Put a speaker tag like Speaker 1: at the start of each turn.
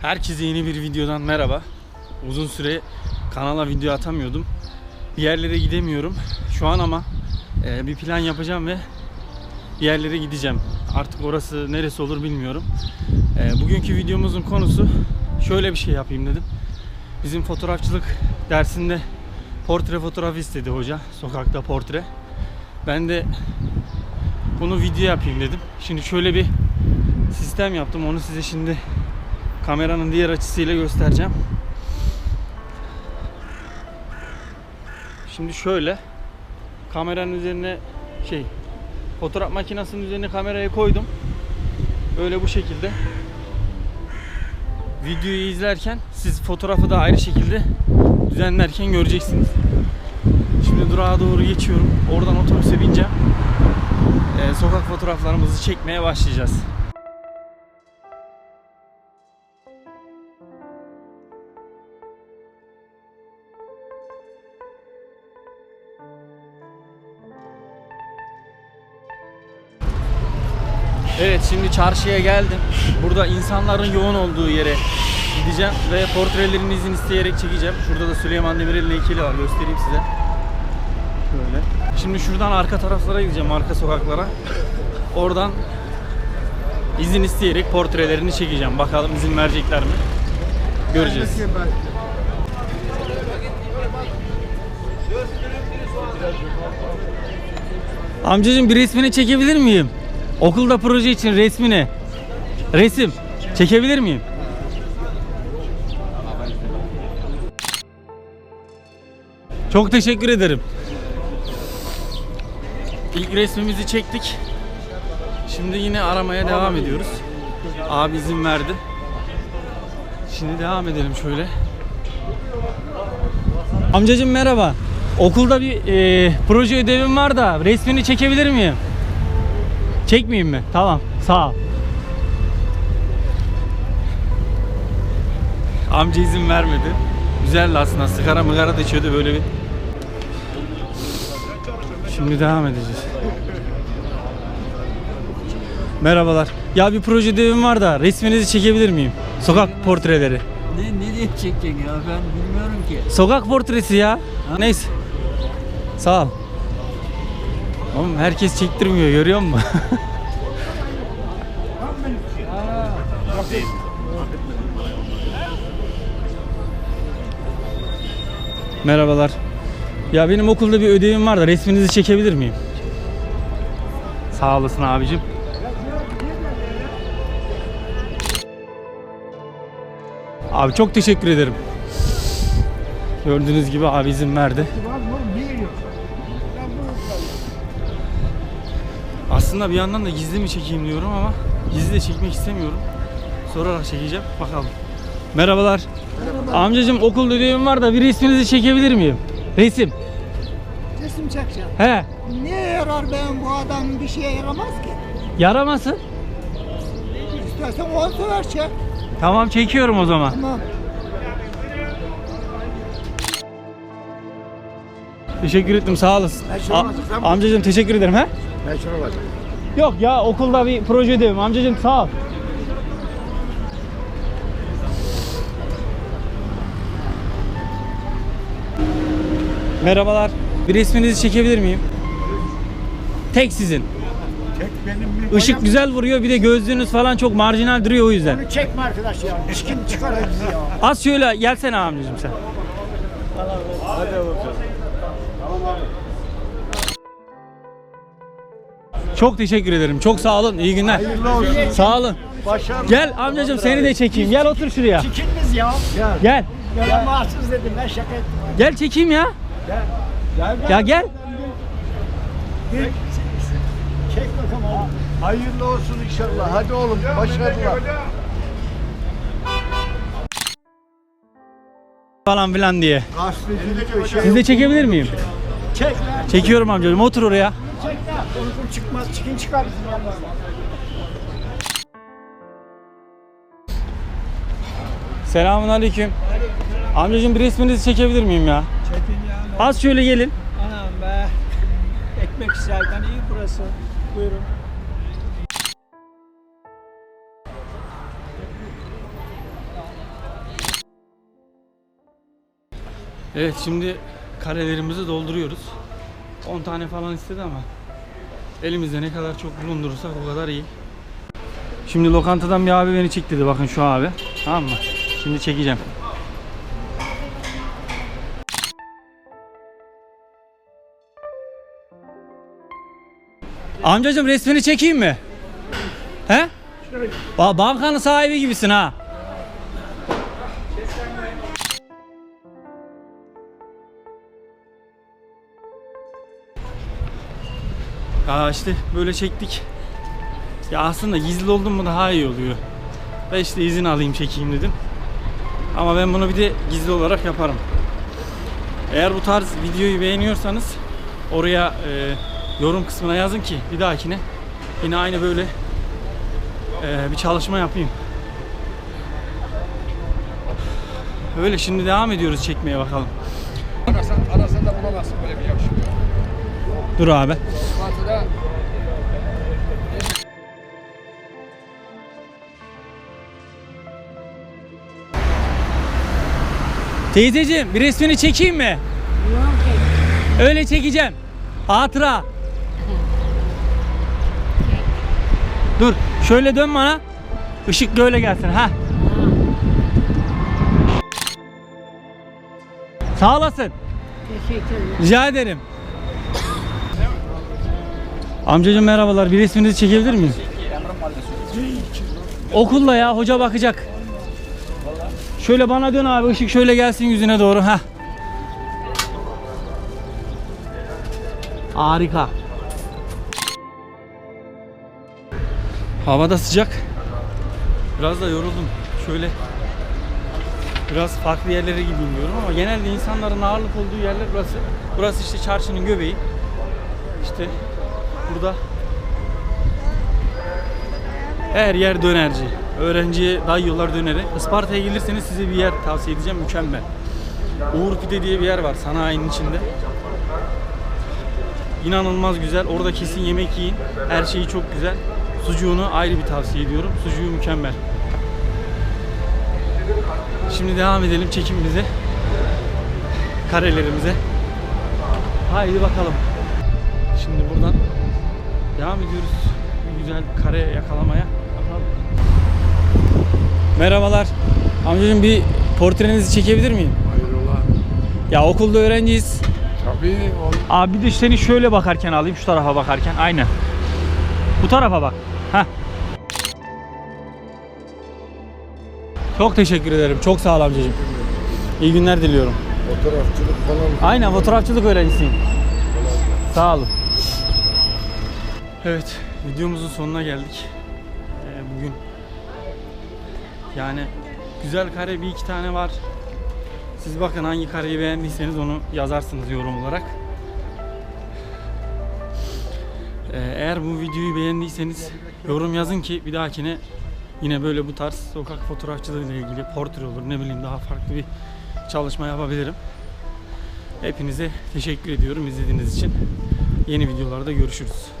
Speaker 1: Herkese yeni bir videodan merhaba. Uzun süre kanala video atamıyordum. Bir yerlere gidemiyorum. Şu an ama e, bir plan yapacağım ve bir yerlere gideceğim. Artık orası neresi olur bilmiyorum. E, bugünkü videomuzun konusu şöyle bir şey yapayım dedim. Bizim fotoğrafçılık dersinde portre fotoğrafı istedi hoca. Sokakta portre. Ben de bunu video yapayım dedim. Şimdi şöyle bir sistem yaptım. Onu size şimdi kameranın diğer açısıyla göstereceğim. Şimdi şöyle kameranın üzerine şey fotoğraf makinesinin üzerine kamerayı koydum. Böyle bu şekilde videoyu izlerken siz fotoğrafı da ayrı şekilde düzenlerken göreceksiniz. Şimdi durağa doğru geçiyorum. Oradan otobüse bineceğim. Ee, sokak fotoğraflarımızı çekmeye başlayacağız. Evet şimdi çarşıya geldim. Burada insanların yoğun olduğu yere gideceğim ve portrelerini izin isteyerek çekeceğim. Şurada da Süleyman Demirel'in heykeli var. Göstereyim size. Böyle. Şimdi şuradan arka taraflara gideceğim, arka sokaklara. Oradan izin isteyerek portrelerini çekeceğim. Bakalım izin verecekler mi? Göreceğiz. Amcacığım bir resmini çekebilir miyim? Okulda proje için resmini. Resim. Çekebilir miyim? Çok teşekkür ederim. İlk resmimizi çektik. Şimdi yine aramaya devam ediyoruz. Abi izin verdi. Şimdi devam edelim şöyle. Amcacığım merhaba. Okulda bir e, proje ödevim var da resmini çekebilir miyim? Çekmeyeyim mi? Tamam. Sağ ol. Amca izin vermedi. Güzeldi aslında. Sigara mıgara da içiyordu böyle bir. Şimdi devam edeceğiz. Merhabalar. Ya bir proje ödevim var da resminizi çekebilir miyim? Sokak portreleri.
Speaker 2: Ne, ne diye çekeceksin ya ben bilmiyorum ki.
Speaker 1: Sokak portresi ya. Neyse. Sağ ol. Oğlum herkes çektirmiyor görüyor musun? Merhabalar. Ya benim okulda bir ödevim var da resminizi çekebilir miyim? Sağ olasın abicim. Abi çok teşekkür ederim. Gördüğünüz gibi abi izin verdi. Aslında bir yandan da gizli mi çekeyim diyorum ama gizli de çekmek istemiyorum. Sorarak çekeceğim. Bakalım. Merhabalar. Amcacığım okul ödevim var da bir resminizi çekebilir miyim? Resim.
Speaker 3: Resim çekeceğim.
Speaker 1: He.
Speaker 3: Niye yarar ben bu adam bir şeye yaramaz ki?
Speaker 1: Yaramasın.
Speaker 3: İstersen on sefer çek.
Speaker 1: Tamam çekiyorum o zaman.
Speaker 3: Tamam.
Speaker 1: Teşekkür ettim sağ olasın.
Speaker 3: Meşhur olacak, sen-
Speaker 1: amcacığım teşekkür ederim he.
Speaker 3: Meşhur olacak.
Speaker 1: Yok ya okulda bir proje ödevim. Amcacığım sağ ol. Merhabalar. Bir resminizi çekebilir miyim? Tek sizin.
Speaker 3: Çek benim mi?
Speaker 1: Işık güzel vuruyor bir de gözlüğünüz falan çok marjinal duruyor o yüzden.
Speaker 3: Bunu çekme arkadaş ya. Çikin çıkar bizi ya.
Speaker 1: Az şöyle gelsene amcacığım sen. Çok teşekkür ederim. Çok sağ olun. İyi günler. Sağ olun.
Speaker 3: Başarılı.
Speaker 1: Gel amcacığım seni de çekeyim. Gel otur şuraya.
Speaker 3: Çikiniz ya. Gel.
Speaker 1: Gel.
Speaker 3: Gel. Mahsus dedim ben şaka ettim.
Speaker 1: Gel çekeyim ya.
Speaker 3: Gel. Gel.
Speaker 1: Ya gel.
Speaker 3: Gel. Çek bakalım oğlum. Hayırlı olsun inşallah. Hadi oğlum başarılar.
Speaker 1: Falan filan diye. Siz de çekebilir miyim?
Speaker 3: Çek.
Speaker 1: Çekiyorum amcacığım. Otur oraya.
Speaker 3: Uygun çıkmaz, çıkın çıkar bizim yanımızda.
Speaker 1: Selamun aleyküm. Amcacığım bir resminizi çekebilir miyim ya?
Speaker 2: Çekin ya.
Speaker 1: Az şöyle gelin.
Speaker 2: Anam be. Ekmek isterken iyi burası. Buyurun.
Speaker 1: Evet şimdi karelerimizi dolduruyoruz. 10 tane falan istedi ama elimizde ne kadar çok bulundurursak o kadar iyi. Şimdi lokantadan bir abi beni çek dedi bakın şu abi. Tamam mı? Şimdi çekeceğim. Amcacım resmini çekeyim mi? He? Ba- bankanın sahibi gibisin ha. Ya işte böyle çektik. Ya aslında gizli oldum mu daha iyi oluyor. Ben işte izin alayım çekeyim dedim. Ama ben bunu bir de gizli olarak yaparım. Eğer bu tarz videoyu beğeniyorsanız oraya e, yorum kısmına yazın ki bir dahakine yine aynı böyle e, bir çalışma yapayım. Öyle şimdi devam ediyoruz çekmeye bakalım.
Speaker 4: Arasan, arasan da bulamazsın böyle bir yakışıklı.
Speaker 1: Dur abi. Teyzeciğim bir resmini çekeyim mi? Öyle çekeceğim. Hatıra. Dur şöyle dön bana. Işık böyle gelsin ha. Sağ olasın.
Speaker 5: Teşekkürler.
Speaker 1: Rica ederim. Amcacığım merhabalar. Bir resminizi çekebilir miyim? Okulda ya hoca bakacak. Şöyle bana dön abi ışık şöyle gelsin yüzüne doğru ha. Harika. Hava da sıcak. Biraz da yoruldum. Şöyle biraz farklı yerlere gideyim diyorum ama genelde insanların ağırlık olduğu yerler burası. Burası işte çarşının göbeği. İşte burada her yer dönerci. Öğrenciye dayıyorlar döneri. Isparta'ya gelirseniz size bir yer tavsiye edeceğim mükemmel. Uğur Pide diye bir yer var sanayinin içinde. İnanılmaz güzel. Orada kesin yemek yiyin. Her şeyi çok güzel. Sucuğunu ayrı bir tavsiye ediyorum. Sucuğu mükemmel. Şimdi devam edelim çekimimize. Karelerimize. Haydi bakalım. Şimdi buradan devam ediyoruz. Güzel kare yakalamaya. Merhabalar. Amcacığım bir portrenizi çekebilir miyim?
Speaker 4: hayrola.
Speaker 1: Ya okulda öğrenciyiz.
Speaker 4: Tabii o
Speaker 1: Abi bir de seni şöyle bakarken alayım şu tarafa bakarken. Aynen. Bu tarafa bak. Heh. Çok teşekkür ederim. Çok sağ ol amcacığım. İyi günler diliyorum.
Speaker 4: fotoğrafçılık falan.
Speaker 1: Aynen fotoğrafçılık öğrencisiyim. Sağ olun. Evet, videomuzun sonuna geldik. Yani güzel kare bir iki tane var. Siz bakın hangi kareyi beğendiyseniz onu yazarsınız yorum olarak. Ee, eğer bu videoyu beğendiyseniz yorum yazın ki bir dahakine yine böyle bu tarz sokak fotoğrafçılığı ile ilgili portre olur ne bileyim daha farklı bir çalışma yapabilirim. Hepinize teşekkür ediyorum izlediğiniz için. Yeni videolarda görüşürüz.